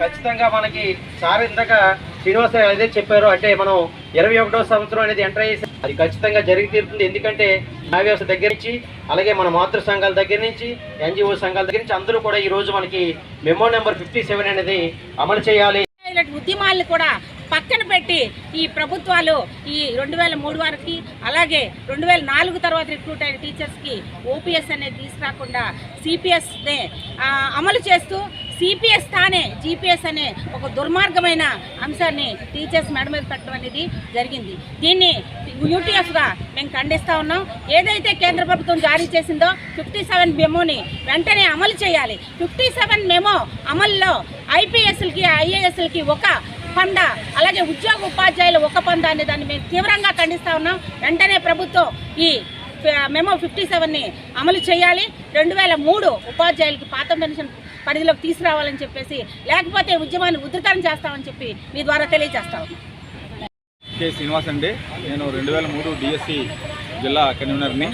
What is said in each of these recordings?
ఖచ్చితంగా మనకి సార్ ఇందాక శ్రీనివాస అదే చెప్పారు. అంటే మనం ఇరవై ఒకటో సంవత్సరం అనేది ఎంటర్ అయ్యేసి అది ఖచ్చితంగా జరిగి తీరుతుంది. ఎందుకంటే న్యాయ వ్యవస్థ దగ్గర నుంచి అలాగే మన మాతృ సంఘాల దగ్గర నుంచి ఎన్జిఓ సంఘాల దగ్గర నుంచి అందరూ కూడా ఈ రోజు మనకి మెమో నెంబర్ ఫిఫ్టీ సెవెన్ అనేది అమలు చేయాలి. ఇలాంటి ఉద్యమాలను కూడా పక్కన పెట్టి ఈ ప్రభుత్వాలు ఈ రెండు వేల మూడు వరకు అలాగే రెండు వేల నాలుగు తర్వాత రిక్రూట్ అయిన టీచర్స్కి ఓపీఎస్ అనేది తీసుకురాకుండా సిపిఎస్నే అమలు చేస్తూ సిపిఎస్ తానే జీపీఎస్ అనే ఒక దుర్మార్గమైన అంశాన్ని టీచర్స్ మెడ మీద పెట్టడం అనేది జరిగింది. దీన్ని యూటీఎఫ్గా మేము ఖండిస్తూ ఉన్నాం. ఏదైతే కేంద్ర ప్రభుత్వం జారీ చేసిందో ఫిఫ్టీ సెవెన్ మెమోని వెంటనే అమలు చేయాలి. ఫిఫ్టీ సెవెన్ మెమో అమల్లో ఐపీఎస్లకి ఐఏఎస్లకి ఒక పండ అలాగే ఉద్యోగ ఉపాధ్యాయులు ఒక పంద అనే దాన్ని మేము తీవ్రంగా ఖండిస్తూ ఉన్నాం. వెంటనే ప్రభుత్వం ఈ మెమో ఫిఫ్టీ సెవెన్ని అమలు చేయాలి. రెండు వేల మూడు ఉపాధ్యాయులకి పాత పెన్షన్ పరిధిలోకి తీసుకురావాలని చెప్పేసి లేకపోతే ఉద్యమాన్ని ఉధృతం చేస్తామని చెప్పి మీ ద్వారా తెలియజేస్తాం. కే శ్రీనివాస్ అండి. నేను రెండు వేల మూడు డిఎస్సి జిల్లా కన్వీనర్ని.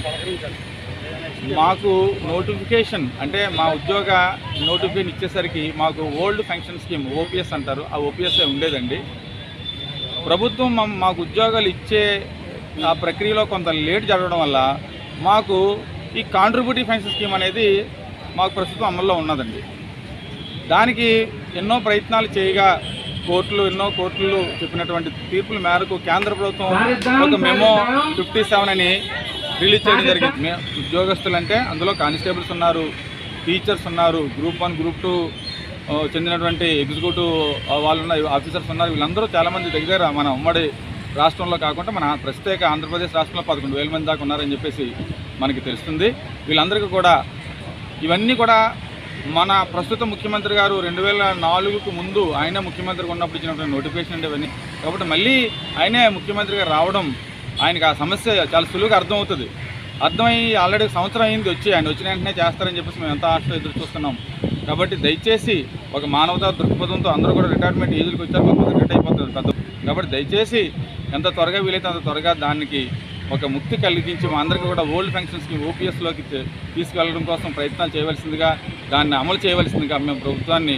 మాకు నోటిఫికేషన్ అంటే మా ఉద్యోగ నోటిఫికేషన్ ఇచ్చేసరికి మాకు ఓల్డ్ ఫంక్షన్ స్కీమ్ ఓపీఎస్ అంటారు. ఆ ఓపీఎస్ ఉండేదండి. ప్రభుత్వం మాకు ఉద్యోగాలు ఇచ్చే ఆ ప్రక్రియలో కొంత లేట్ జరగడం వల్ల మాకు ఈ కాంట్రిబ్యూటివ్ పెన్షన్ స్కీమ్ అనేది మాకు ప్రస్తుతం అమల్లో ఉన్నదండి. దానికి ఎన్నో ప్రయత్నాలు చేయగా కోర్టులు ఎన్నో కోర్టులు చెప్పినటువంటి తీర్పుల మేరకు కేంద్ర ప్రభుత్వం ఒక మెమో ఫిఫ్టీ సెవెన్ అని రిలీజ్ చేయడం జరిగింది. మే ఉద్యోగస్తులు అంటే అందులో కానిస్టేబుల్స్ ఉన్నారు టీచర్స్ ఉన్నారు గ్రూప్ వన్ గ్రూప్ టూ చెందినటువంటి ఎగ్జిక్యూటివ్ వాళ్ళు ఉన్న ఆఫీసర్స్ ఉన్నారు. వీళ్ళందరూ చాలామంది దగ్గర మన ఉమ్మడి రాష్ట్రంలో కాకుండా మన ప్రత్యేక ఆంధ్రప్రదేశ్ రాష్ట్రంలో పదకొండు వేల మంది దాకా ఉన్నారని చెప్పేసి మనకి తెలుస్తుంది. వీళ్ళందరికీ కూడా ఇవన్నీ కూడా మన ప్రస్తుత ముఖ్యమంత్రి గారు రెండు వేల నాలుగుకు ముందు ఆయన ముఖ్యమంత్రిగా ఉన్నప్పుడు ఇచ్చినటువంటి నోటిఫికేషన్ అంటే ఇవన్నీ. కాబట్టి మళ్ళీ ఆయనే ముఖ్యమంత్రిగా రావడం ఆయనకి ఆ సమస్య చాలా సులువుగా అర్థమవుతుంది. అర్థమయ్యి ఆల్రెడీ సంవత్సరం అయింది వచ్చి ఆయన వచ్చిన వెంటనే చేస్తారని చెప్పేసి మేము ఎంత ఆశతో ఎదురు చూస్తున్నాం. కాబట్టి దయచేసి ఒక మానవతా దృక్పథంతో అందరూ కూడా రిటైర్మెంట్ ఏజ్కి వచ్చారు రిటైర్ అయిపోతుంది పెద్ద కాబట్టి దయచేసి ఎంత త్వరగా వీలైతే అంత త్వరగా దానికి ఒక ముక్తి కలిగించి మా అందరికీ కూడా ఓల్డ్ ఫంక్షన్ ఓపీఎస్లోకి తీసుకెళ్ళడం కోసం ప్రయత్నాలు చేయవలసిందిగా దాన్ని అమలు చేయవలసిందిగా మేము ప్రభుత్వాన్ని